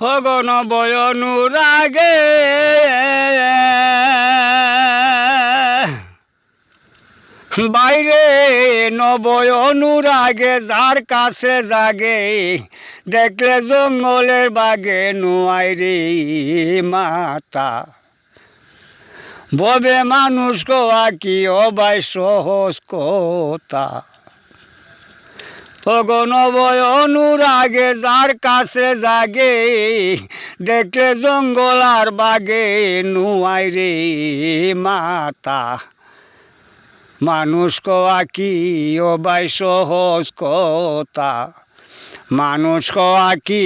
অগণ বয়নুরাগে। বাইরে নবয় অনুরাগে যার কাছে জাগে, দেখলে জঙ্গলের বাগে নুয়াই রে মাতা। ববে মানুষ কোয়া কি অবাই সহজ কথা। নবয় অনুরাগে যার কাছে জাগে, দেখলে জঙ্গল আর বাগে নুয়াই রে মাতা। মানুষ কোয়া কি অবাই সহজ কথা? মানুষ কোয়া কি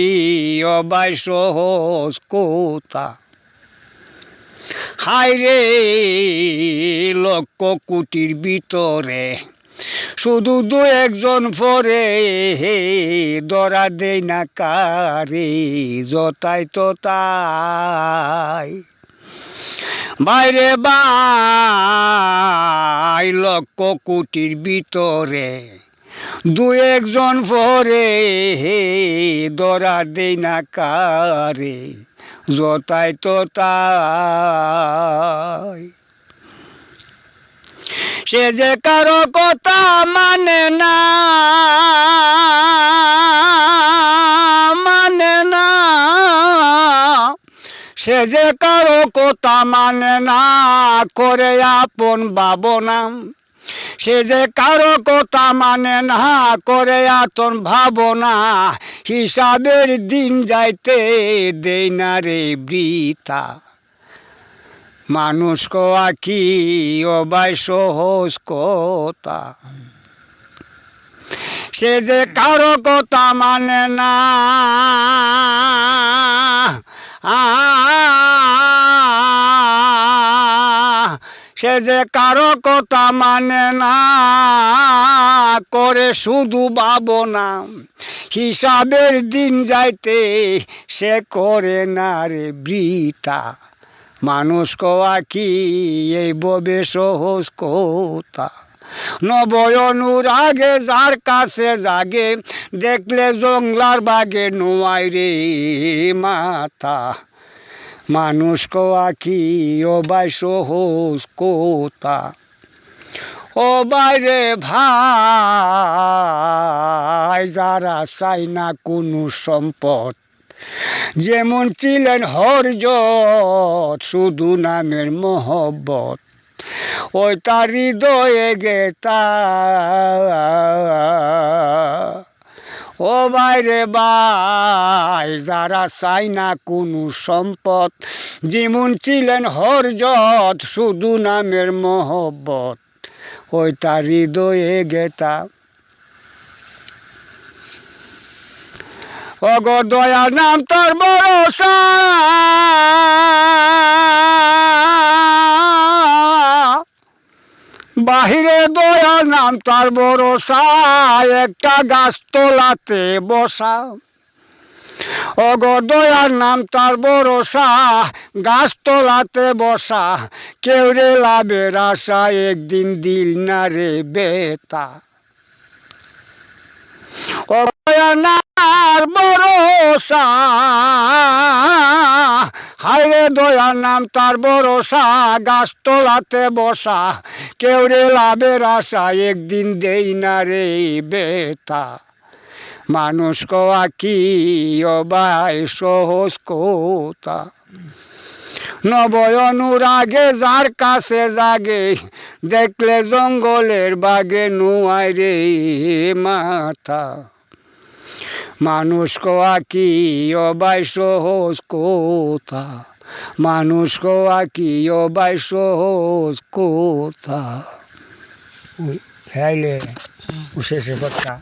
অবাই সহজ কথা? হায় রে, লক্ষ কোটির ভিতরে শুধু দু একজন পরে, হে, দরা দেই না কারে, যতাই তো তাই। বাইরে বাই লক্ষ কোটির ভিতরে, দু একজন পরে, হে, দরা দেই না কারে, যতাই তো তাই। সে যে কারও কথা মানে না মানে না। সে যে কারও কথা মানে না, করে আপন ভাবনা। সে যে কারও কথা মানে না, করে আতন ভাবনা। হিসাবের দিন যাইতে দেই না রে বৃতা মানুষ কোয়া কি অবাই সহজ কথা। সে যে কারও কথা মানে না। সে যে কারও কথা মানে না। করে শুধু ভাবনা হিসাবের দিন যাইতে সে করে না রে বৃতা মানুষ কোয়া কি? এই ববে সহজ কথা। নবয়নুর আগে যার কাছে জাগে, দেখলে জংলার বাগে নোয়াই রে মাথা। মানুষ কোয়া কি? ও বাই সহজ কোতা ও বাইরে ভাই, যারা চাই না কোনো সম্পদ। যেমন ছিলেন হরজত, শুধু নামের মোহব্বত। ওই তার হৃদয়ে গেতা। ও বাইরে বাই, যারা চাই না কোনো সম্পদ। যেমন ছিলেন হরজত, শুধু নামের মোহব্বত। ওই তার হৃদয়ে গেতা। অগ দয়া নাম তার বাহিরে দয়া নাম তার ভরসা, একটা গাছ তোলাতে বসা। অগ দয়ার নাম তার ভরসা, গাছ তোলাতে বসা। কেউ রে লাভের আশা একদিন দিল না রে বেতা। অভয়ানার ভরসা। হায়রে দয়ার নাম, তার ভরসা গাছ তোলাতে বসা। কেউ রে লাভের আশা, একদিন দেই না রে বেতা মানুষ কোয়া কি, অবাই সহজ কোতা নবয়নুর আগে যার কাছে জাগে, দেখলে জঙ্গলের বাগে নুয়াই রে মাথা মানুষ কোয়া কি অবাই সহজ কোথা? মানুষ কোয়া কি অবাই সহজ কোথা? হ্যাইলে শেষে কথা।